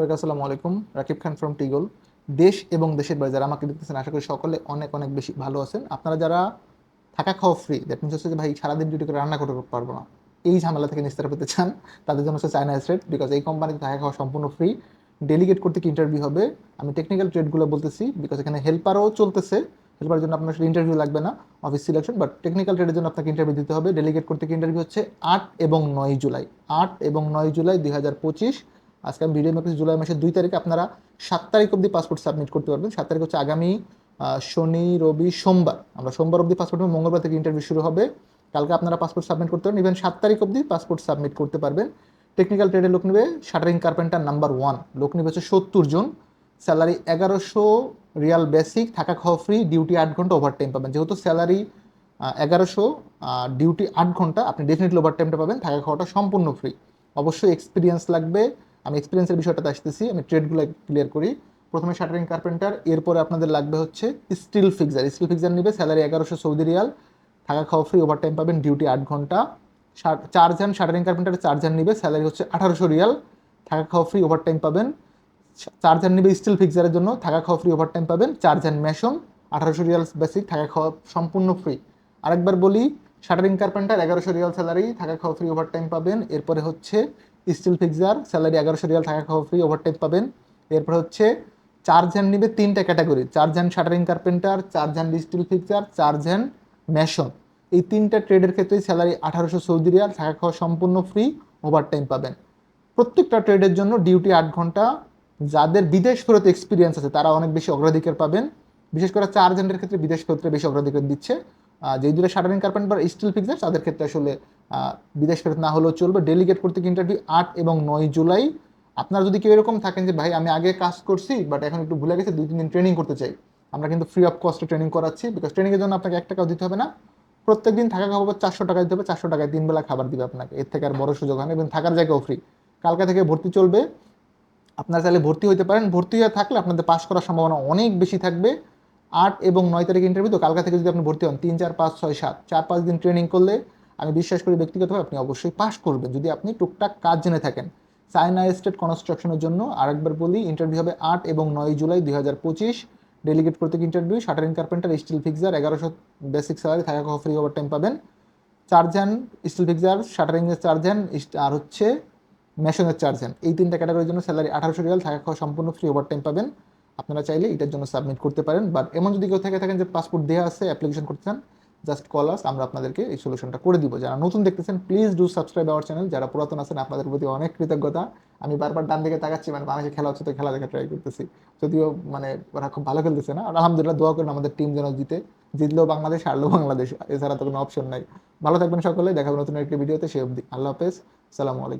সবাইকে আসসালামু আলাইকুম। রাকিব খান ফ্রম টিগল দেশ এবং দেশের বাইরে যারা আমাকে দেখতেছেন, আশা করি সকলে অনেক অনেক বেশি ভালো আছেন। আপনারা যারা থাকা খাওয়া ফ্রি দ্যাট মিনস হচ্ছে যে ভাই সারাদিন ডিউটি করে রান্না করতে পারব না। এই ঝামেলা থেকে নিস্তার পেতে চান, তাদের জন্য হচ্ছে চায়না স্টেট বিকজ এই কোম্পানিতে থাকা খাওয়া সম্পূর্ণ ফ্রি ডেলিগেট করতে কি ইন্টারভিউ হবে? আমি টেকনিক্যাল ট্রেডগুলো বলতেছি বিকজ এখানে হেল্পারও চলতেছে। হেল্পারের জন্য আপনার ইন্টারভিউ লাগবে না অফিস সিলেকশন বাট টেকনিক্যাল ট্রেডের জন্য আপনাকে ইন্টারভিউ দিতে হবে। ডেলিগেট করতে কি ইন্টারভিউ হচ্ছে আট এবং নয় জুলাই। আট এবং নয় জুলাই দুই হাজার পঁচিশ আজকে আমি ভিডিও মেকেছি জুলাই মাসের দুই তারিখে আপনারা সাত তারিখ অবধি পাসপোর্ট সাবমিট করতে পারবেন। সাত তারিখ হচ্ছে আগামী শনি, রবি, সোমবার। আমরা সোমবার অবধি পাসপোর্ট মঙ্গলবার থেকে ইন্টারভিউ শুরু হবে। কালকে আপনারা পাসপোর্ট সাবমিট করতে পারেন ইভেন সাত তারিখ অবধি পাসপোর্ট সাবমিট করতে পারবেন। টেকনিক্যাল ট্রেডের লোক নেবে শাটারিং কার্পেন্টার নাম্বার ওয়ান লোক নেবে হচ্ছে সত্তর জন। স্যালারি এগারোশো রিয়াল বেসিক থাকা খাওয়া ফ্রি ডিউটি আট ঘণ্টা ওভার টাইম পাবেন। যেহেতু স্যালারি এগারোশো ডিউটি আট ঘণ্টা, আপনি ডেফিনেটলি ওভার টাইমটা পাবেন। থাকা খাওয়াটা সম্পূর্ণ ফ্রি অবশ্যই এক্সপিরিয়েন্স লাগবে। আমি এক্সপিরিয়েন্সের বিষয়টাতে আসতেছি, আমি ট্রেডগুলো ক্লিয়ার করি। প্রথমে শাটারিং কার্পেন্টার, এরপরে আপনাদের লাগবে হচ্ছে স্টিল ফিক্সার স্টিল ফিক্সার নেবে স্যালারি এগারোশো সৌদি রিয়াল। থাকা খাওয়া ফ্রি ওভার টাইম পাবেন ডিউটি আট ঘণ্টা। চার চারজন শাটারিং কার্পেন্টার, চারজন নিবে স্যালারি হচ্ছে আঠারোশো রিয়াল। থাকা খাওয়া ফ্রি ওভার টাইম পাবেন চারজন নিবে স্টিল ফিক্সারের জন্য। থাকা খাওয়া ফ্রি ওভার টাইম পাবেন। চারজন মেশন আঠারোশো রিয়াল বেসিক থাকা খাওয়া সম্পূর্ণ ফ্রি আরেকবার বলি শাটারিং কার্পেন্টার, এগারোশো রিয়াল স্যালারি, থাকা খাওয়া ফ্রি ওভার টাইম পাবেন। এরপরে হচ্ছে স্টিল ফিক্সার স্যালারি এগারোশো রিয়াল, থাকা খাওয়া ফ্রি ওভার টাইম পাবেন। এরপর হচ্ছে চারজন নিবে তিনটা ক্যাটাগরি চারজন শাটারিং কার্পেন্টার চারজন স্টিল ফিক্সার চারজন মেশন এই তিনটা ট্রেডের ক্ষেত্রে স্যালারি আঠারোশো সৌদি রিয়াল, থাকা খাওয়া সম্পূর্ণ ফ্রি ওভার টাইম পাবেন। প্রত্যেকটা ট্রেডের জন্য ডিউটি আট ঘণ্টা। যাদের বিদেশ ফেরত এক্সপিরিয়েন্স আছে, তারা অনেক বেশি অগ্রাধিকার পাবেন। বিশেষ করে চার জনের ক্ষেত্রে বিদেশ ফেরতে বেশি অগ্রাধিকার দিচ্ছে। যেই দূরে শাটারিং কার্পেন্টার স্টিল ফিক্সার তাদের ক্ষেত্রে আসলে বিদেশ ফেরত না হলেও চলবে। ডেলিগেট করতে ইন্টারভিউ আট এবং নয় জুলাই। আপনারা যদি কেউ এরকম থাকেন যে, ভাই, আমি আগে কাজ করছি বাট এখন একটু ভুলে গেছে দুই তিন দিন ট্রেনিং করতে চাই। আমরা কিন্তু ফ্রি অফ কস্টে ট্রেনিং করাচ্ছি বিকজ ট্রেনিংয়ের জন্য আপনাকে এক টাকাও দিতে হবে না। প্রত্যেক দিন থাকা খাবার চারশো টাকা দিতে হবে, চারশো টাকায় তিন বেলা খাবার দিবে আপনাকে। এর থেকে আর বড় সুযোগ হয় এবং থাকার জায়গাও ফ্রি কালকা থেকে ভর্তি চলবে। আপনারা চাইলে ভর্তি হতে পারেন। ভর্তি হয়ে থাকলে আপনাদের পাস করার সম্ভাবনা অনেক বেশি থাকবে। আট এবং নয় তারিখ ইন্টারভিউ তো কালকা থেকে যদি আপনি ভর্তি হন, তিন, চার, পাঁচ, ছয়, সাত, চার, পাঁচ দিন ট্রেনিং করলে, আমি বিশ্বাস করি ব্যক্তিগতভাবে আপনি অবশ্যই পাস করবেন। যদি আপনি টুকটাক কাজ জেনে থাকেন চায়না স্টেট কনস্ট্রাকশনের জন্য, আরেকবার বলি ইন্টারভিউ হবে আট এবং নয় জুলাই দুই হাজার পঁচিশ। ডেলিগেট করতে interview shuttering carpenter steel fixer এগারোশো বেসিক স্যালারি থাকা খাওয়া ফ্রি ওভার টাইম পাবেন চার্জ চারজন স্টিল ফিক্সার শাটারিংয়ের চারজন আর হচ্ছে মেশনের চার্জ চারজন এই তিনটা ক্যাটাগরির জন্য স্যালারি আঠারোশো রিয়াল থাকা খাওয়া সম্পূর্ণ ফ্রি ওভার টাইম পাবেন। আপনারা চাইলে এটার জন্য সাবমিট করতে পারেন বাট এমন যদি কেউ থেকে, থাকেন যে পাসপোর্ট দেওয়া আছে অ্যাপ্লিকেশন করতে চান জাস্ট কল আস আমরা আপনাদেরকে এই সলিউশনটা করে দিব। যারা নতুন দেখতেছেন please do subscribe our channel যারা পুরাতন আছেন, আপনাদের প্রতি অনেক কৃতজ্ঞতা। আমি বারবার ডান দিকে তাকাচ্ছি মানে বাংলাদেশে খেলা হচ্ছে তো খেলা দেখা ট্রাই করতেছি। যদিও মানে ওরা খুব ভালো খেলতেছে না আলহামদুলিল্লাহ দোয়া করেন আমাদের টিম যেন জিতে। জিতলেও বাংলাদেশ, হারলেও বাংলাদেশ, এছাড়া তো কোনো অপশন নাই। ভালো থাকবেন সকলে দেখাবেন নতুন একটি ভিডিওতে সে অবধি আল্লাহ হাফেজ সালামু আলাইকুম।